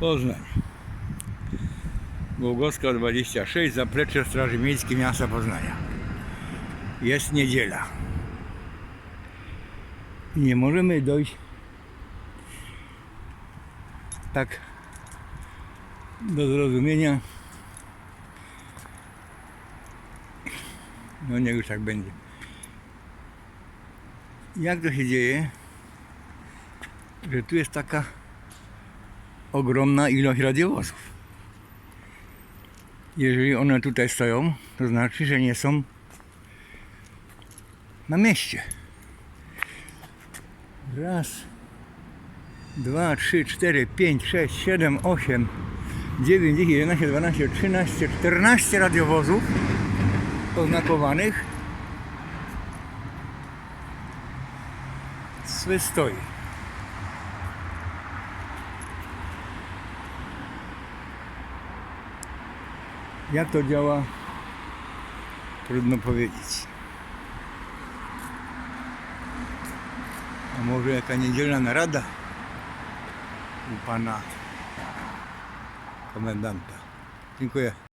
Poznań. Głogowska 26, zaplecze Straży Miejskiej Miasta Poznania. Jest niedziela. Nie możemy dojść tak do zrozumienia. No niech już tak będzie. Jak to się dzieje, że tu jest taka ogromna ilość radiowozów? Jeżeli one tutaj stoją, to znaczy, że nie są na mieście. Raz, dwa, trzy, cztery, pięć, sześć, siedem, osiem, dziewięć, dziesięć, jedenaście, dwanaście, trzynaście, czternaście radiowozów oznakowanych swy stoi. Jak to działa? Trudno powiedzieć. A może jaka niedzielna narada u pana komendanta. Dziękuję.